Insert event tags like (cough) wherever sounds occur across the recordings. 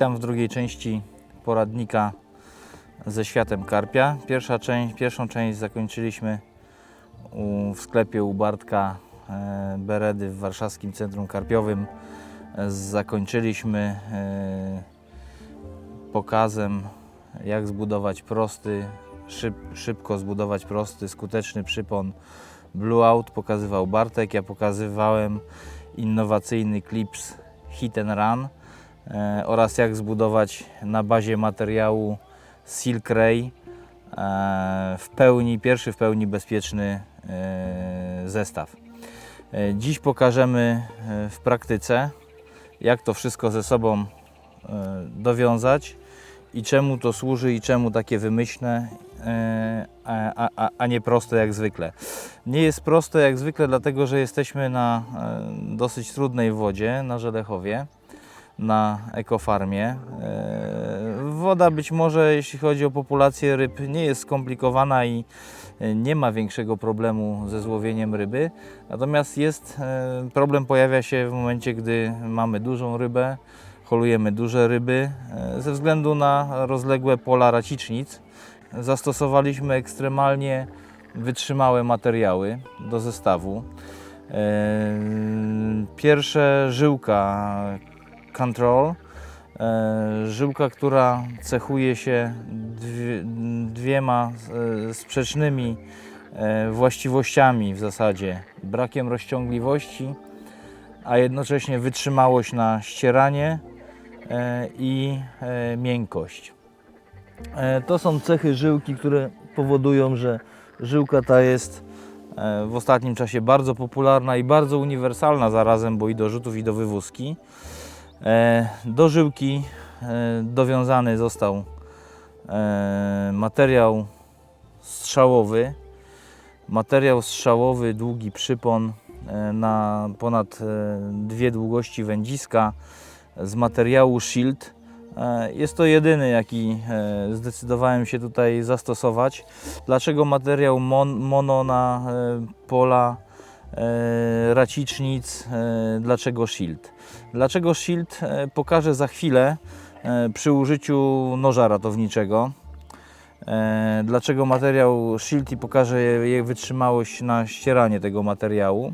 Witam w drugiej części poradnika ze światem karpia. Pierwsza część, pierwszą część zakończyliśmy u, w sklepie u Bartka e, Beredy w warszawskim Centrum Karpiowym. E, Zakończyliśmy e, pokazem jak zbudować prosty, szyb, szybko zbudować prosty, skuteczny przypon Blue Out. Pokazywał Bartek, ja pokazywałem innowacyjny klips Hit and Run oraz jak zbudować na bazie materiału Silk Ray e, w pełni, pierwszy w pełni bezpieczny e, zestaw. E, Dziś pokażemy e, w praktyce, jak to wszystko ze sobą e, dowiązać i czemu to służy i czemu takie wymyślne, e, a, a, a nie proste jak zwykle. Nie jest proste jak zwykle, dlatego że jesteśmy na e, dosyć trudnej wodzie, na Żelechowie, na ekofarmie. E, Woda być może, jeśli chodzi o populację ryb, nie jest skomplikowana i e, nie ma większego problemu ze złowieniem ryby. Natomiast jest e, problem pojawia się w momencie, gdy mamy dużą rybę, holujemy duże ryby ze względu na rozległe pola racicznic. Zastosowaliśmy ekstremalnie wytrzymałe materiały do zestawu. Pierwsze żyłka Control, e, żyłka, która cechuje się dwie, dwiema e, sprzecznymi e, właściwościami w zasadzie. Brakiem rozciągliwości, a jednocześnie wytrzymałość na ścieranie i miękkość. To są cechy żyłki, które powodują, że żyłka ta jest w ostatnim czasie bardzo popularna i bardzo uniwersalna zarazem, bo i do rzutów i do wywózki. E, Do żyłki e, dowiązany został e, materiał strzałowy. Materiał strzałowy, długi przypon na ponad dwie długości wędziska z materiału Shield. Jest to jedyny, jaki zdecydowałem się tutaj zastosować. Dlaczego materiał mon, mono na pola racicznic? e, Dlaczego Shield? Dlaczego Shield e, pokażę za chwilę e, przy użyciu noża ratowniczego. E, Dlaczego materiał Shield i pokażę je- jej wytrzymałość na ścieranie tego materiału.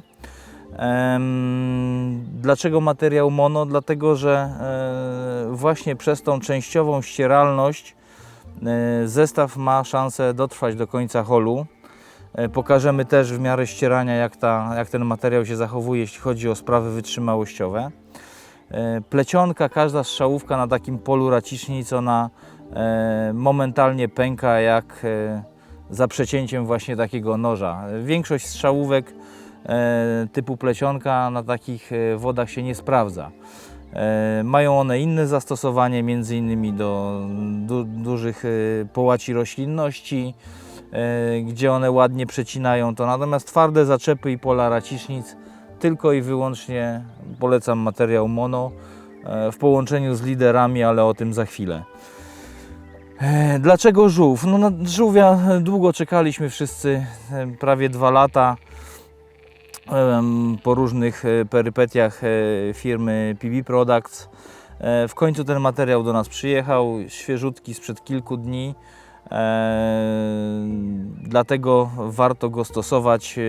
Dlaczego materiał mono? Dlatego, że e, właśnie przez tą częściową ścieralność e, zestaw ma szansę dotrwać do końca holu. E, Pokażemy też w miarę ścierania, jak, ta, jak ten materiał się zachowuje, jeśli chodzi o sprawy wytrzymałościowe. E, Plecionka, każda strzałówka na takim polu racicznic, ona e, momentalnie pęka jak za przecięciem właśnie takiego noża. Większość strzałówek typu plecionka na takich wodach się nie sprawdza. Mają one inne zastosowanie, między innymi do du dużych połaci roślinności, gdzie one ładnie przecinają to. Natomiast twarde zaczepy i pola racicznic tylko i wyłącznie polecam materiał mono e, w połączeniu z liderami, ale o tym za chwilę. E, Dlaczego żółw? No na żółwia długo czekaliśmy wszyscy, e, prawie dwa lata po różnych e, perypetiach e, firmy PB Products. E, W końcu ten materiał do nas przyjechał, świeżutki sprzed kilku dni. E, Dlatego warto go stosować. e,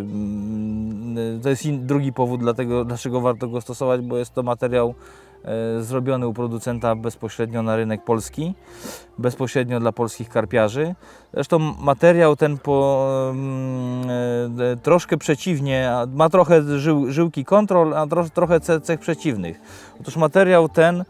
mm, To jest drugi powód, dlatego, dlaczego warto go stosować, bo jest to materiał e, zrobiony u producenta bezpośrednio na rynek polski, bezpośrednio dla polskich karpiarzy. Zresztą materiał ten po, mm, e, troszkę przeciwnie, ma trochę żył, żyłki kontrol, a tro, trochę ce- cech przeciwnych. Otóż materiał ten e,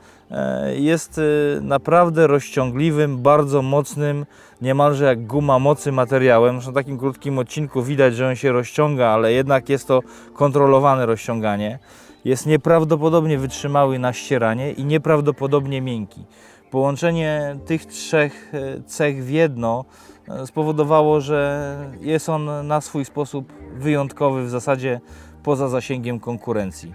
jest e, naprawdę rozciągliwym, bardzo mocnym, niemalże jak guma mocy materiałem. Zresztą w takim krótkim odcinku widać, że on się rozciąga, ale jednak jest to kontrolowane rozciąganie. Jest nieprawdopodobnie wytrzymały na ścieranie i nieprawdopodobnie miękki. Połączenie tych trzech e, cech w jedno e, spowodowało, że jest on na swój sposób wyjątkowy, w zasadzie poza zasięgiem konkurencji.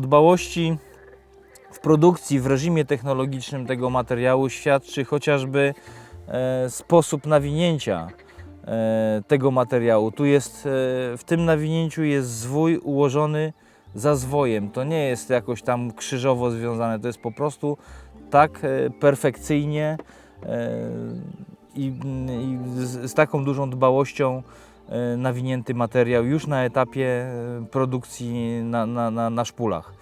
Dbałości w produkcji, w reżimie technologicznym tego materiału świadczy chociażby e, sposób nawinięcia e, tego materiału. Tu jest, e, w tym nawinięciu jest zwój ułożony za zwojem. To nie jest jakoś tam krzyżowo związane, to jest po prostu tak e, perfekcyjnie e, i, i z, z taką dużą dbałością nawinięty materiał już na etapie e, produkcji na, na, na, na szpulach.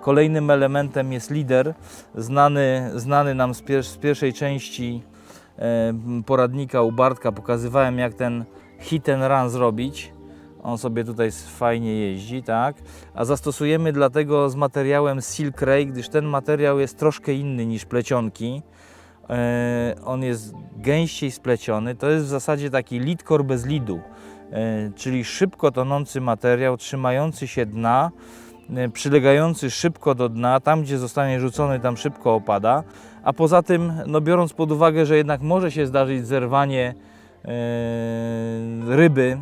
Kolejnym elementem jest lider, znany, znany nam z, pier z pierwszej części e, poradnika u Bartka. Pokazywałem jak ten hit and run zrobić. On sobie tutaj fajnie jeździ, tak? A zastosujemy dlatego z materiałem Silk Ray, gdyż ten materiał jest troszkę inny niż plecionki. E, on jest gęściej spleciony. To jest w zasadzie taki lidkor bez lidu, e, czyli szybko tonący materiał, trzymający się dna, e, przylegający szybko do dna. Tam, gdzie zostanie rzucony, tam szybko opada. A poza tym, no biorąc pod uwagę, że jednak może się zdarzyć zerwanie ryby,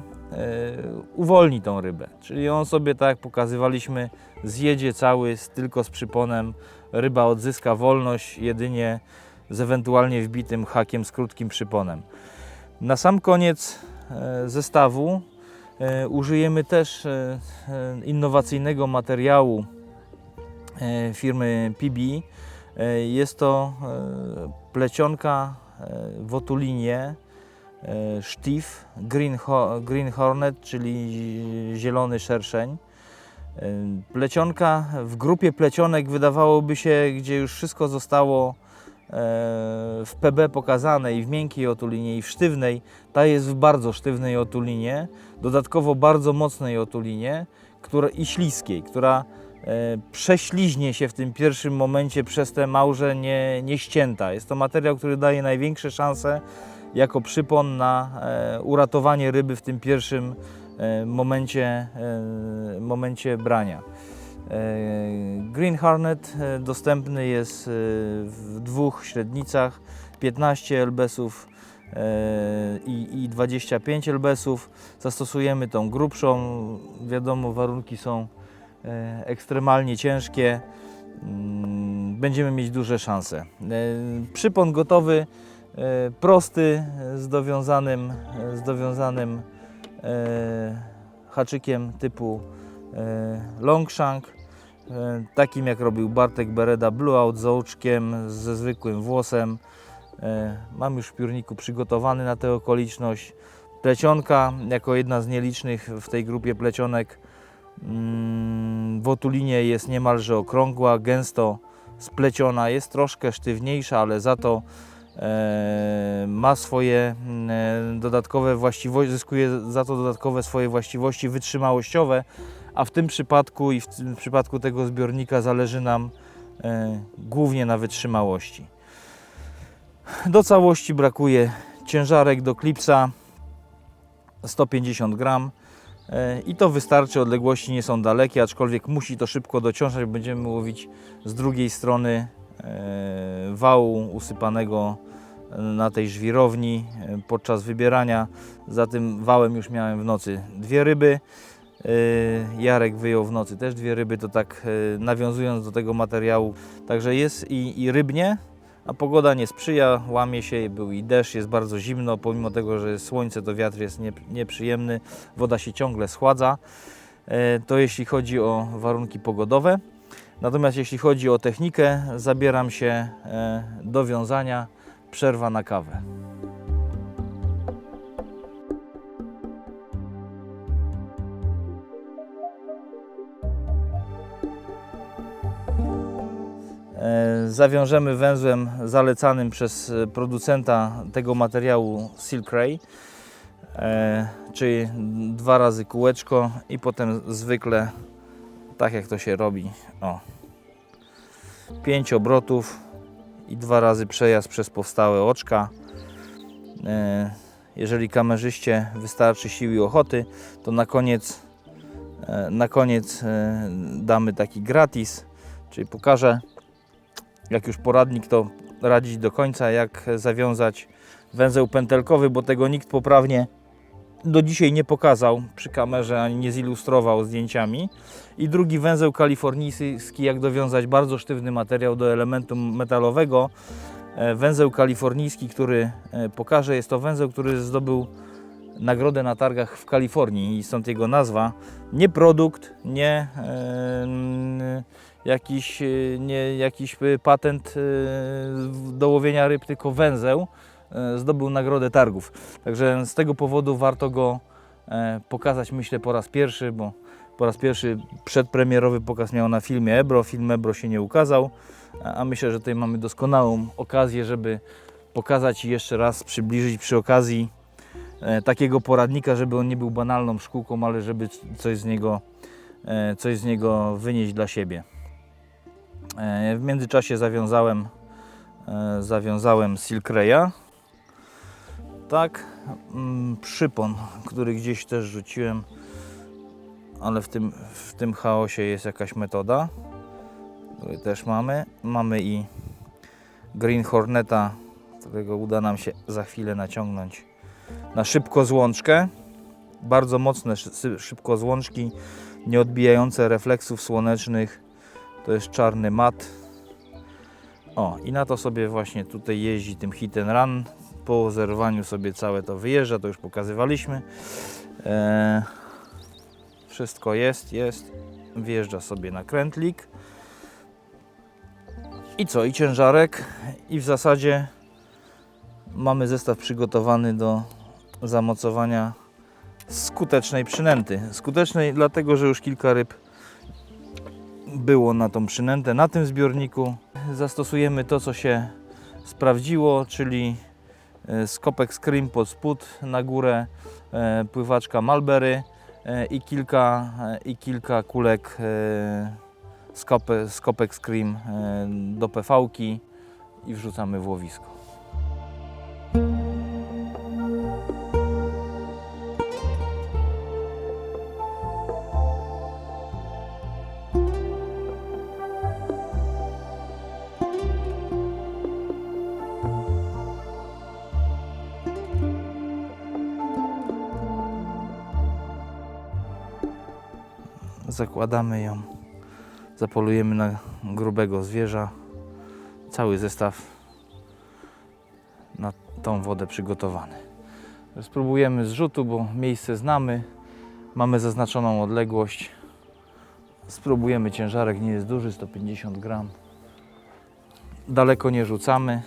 uwolni tą rybę. Czyli on sobie, tak jak pokazywaliśmy, zjedzie cały tylko z przyponem. Ryba odzyska wolność jedynie z ewentualnie wbitym hakiem z krótkim przyponem. Na sam koniec e, zestawu e, użyjemy też e, innowacyjnego materiału firmy PB. Jest to plecionka w otulinie Sztif Green, Ho- Green Hornet, czyli zielony szerszeń. Plecionka w grupie plecionek wydawałoby się, gdzie już wszystko zostało w PB pokazane i w miękkiej otulinie i w sztywnej. Ta jest w bardzo sztywnej otulinie, dodatkowo bardzo mocnej otulinie która, i śliskiej, która e, prześliźnie się w tym pierwszym momencie przez te małże nie, nie ścięta. Jest to materiał, który daje największe szanse jako przypon na e, uratowanie ryby w tym pierwszym e, momencie, momencie brania. E, Green Hornet e, dostępny jest e, w dwóch średnicach 15 elbesów i, i 25 elbesów. Zastosujemy tą grubszą. Wiadomo, warunki są ekstremalnie ciężkie. Mm, Będziemy mieć duże szanse. Przypon gotowy, prosty, z dowiązanym, z dowiązanym haczykiem typu Longshank, e, takim jak robił Bartek Bereda Blue Out z ołczkiem, ze zwykłym włosem. E, Mam już w piórniku przygotowany na tę okoliczność. Plecionka, jako jedna z nielicznych w tej grupie plecionek, mm, w otulinie jest niemalże okrągła, gęsto spleciona, jest troszkę sztywniejsza, ale za to e, ma swoje mm, e, dodatkowe właściwości, zyskuje za to dodatkowe swoje właściwości wytrzymałościowe, a w tym przypadku i w tym przypadku tego zbiornika zależy nam e, głównie na wytrzymałości. Do całości brakuje ciężarek do klipsa 150 gram e, i to wystarczy, odległości nie są dalekie, aczkolwiek musi to szybko dociążać, będziemy łowić z drugiej strony e, wału usypanego na tej żwirowni e, podczas wybierania. Za tym wałem już miałem w nocy dwie ryby. E, Jarek wyjął w nocy też dwie ryby, to tak e, nawiązując do tego materiału. Także jest i, i rybnie, a pogoda nie sprzyja, łamie się, był i deszcz, jest bardzo zimno, pomimo tego, że jest słońce, to wiatr jest nie, nieprzyjemny, woda się ciągle schładza. E, To jeśli chodzi o warunki pogodowe. Natomiast jeśli chodzi o technikę, zabieram się do wiązania. Przerwa na kawę. Zawiążemy węzłem zalecanym przez e, producenta tego materiału Silk Ray, e, czyli dwa razy kółeczko i potem zwykle tak jak to się robi. O. Pięć obrotów i dwa razy przejazd przez powstałe oczka. E, Jeżeli kamerzyście wystarczy sił i ochoty, to na koniec, na koniec damy taki gratis, czyli pokażę jak już poradnik to radzić do końca, jak zawiązać węzeł pętelkowy, bo tego nikt poprawnie do dzisiaj nie pokazał przy kamerze ani nie zilustrował zdjęciami. I drugi węzeł kalifornijski, jak dowiązać bardzo sztywny materiał do elementu metalowego. E, Węzeł kalifornijski, który e, pokażę, jest to węzeł, który zdobył nagrodę na targach w Kalifornii i stąd jego nazwa. Nie produkt, nie e, jakiś, e, nie jakiś e, patent e, do łowienia ryb, tylko węzeł zdobył nagrodę targów. Także z tego powodu warto go e, pokazać, myślę, po raz pierwszy, bo po raz pierwszy przedpremierowy pokaz miał na filmie Ebro. Film Ebro się nie ukazał, a myślę, że tutaj mamy doskonałą okazję, żeby pokazać i jeszcze raz przybliżyć przy okazji e, takiego poradnika, żeby on nie był banalną szkółką, ale żeby coś z niego, e, coś z niego wynieść dla siebie. E, w międzyczasie zawiązałem, e, zawiązałem Silk Raya. Tak, mm, przypon, który gdzieś też rzuciłem, ale w tym, w tym chaosie jest jakaś metoda, też mamy. Mamy i Green Horneta, którego uda nam się za chwilę naciągnąć na szybko złączkę. Bardzo mocne szy- szybko złączki, nie odbijające refleksów słonecznych. To jest czarny mat. O, i na to sobie właśnie tutaj jeździ tym hit and run. Po zerwaniu sobie całe to wyjeżdża, to już pokazywaliśmy. Eee, wszystko jest, jest. Wjeżdża sobie na krętlik. I co? I ciężarek. I w zasadzie mamy zestaw przygotowany do zamocowania skutecznej przynęty. Skutecznej dlatego, że już kilka ryb było na tą przynętę na tym zbiorniku. Zastosujemy to, co się sprawdziło, czyli e, skopek Scream pod spód, na górę e, pływaczka Malberry e, i kilka, i kilka kulek e, skope, skopek Scream do PV-ki i wrzucamy w łowisko. Zakładamy ją, zapolujemy na grubego zwierza. Cały zestaw na tą wodę przygotowany. Spróbujemy zrzutu, bo miejsce znamy. Mamy zaznaczoną odległość. Spróbujemy ciężarek, nie jest duży, 150 gram. Daleko nie rzucamy.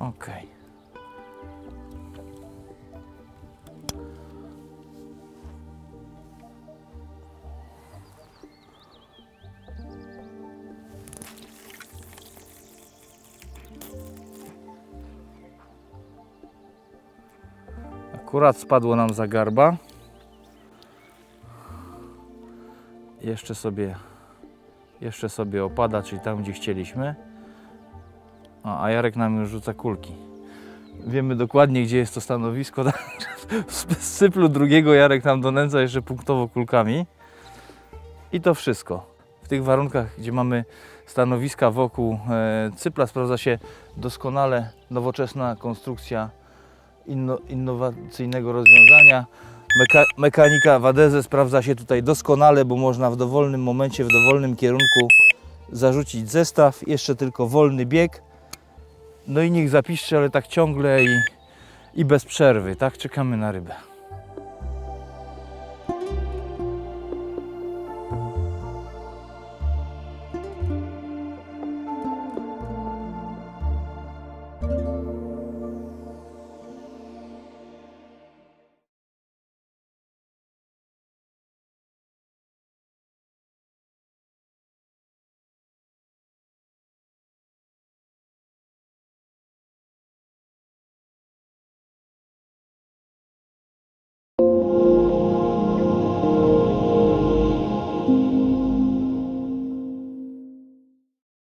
Ok. Akurat spadło nam za garba. Jeszcze sobie, jeszcze sobie opada, czyli tam gdzie chcieliśmy. A, a Jarek nam już rzuca kulki. Wiemy dokładnie gdzie jest to stanowisko. (laughs) Z cyplu drugiego Jarek nam donęca jeszcze punktowo kulkami. I to wszystko. W tych warunkach, gdzie mamy stanowiska wokół e, cypla, sprawdza się doskonale nowoczesna konstrukcja inno, innowacyjnego rozwiązania. Meka, mechanika w Adeze sprawdza się tutaj doskonale, bo można w dowolnym momencie, w dowolnym kierunku zarzucić zestaw. Jeszcze tylko wolny bieg. No i niech zapiszczy, ale tak ciągle i, i bez przerwy, tak? Czekamy na rybę.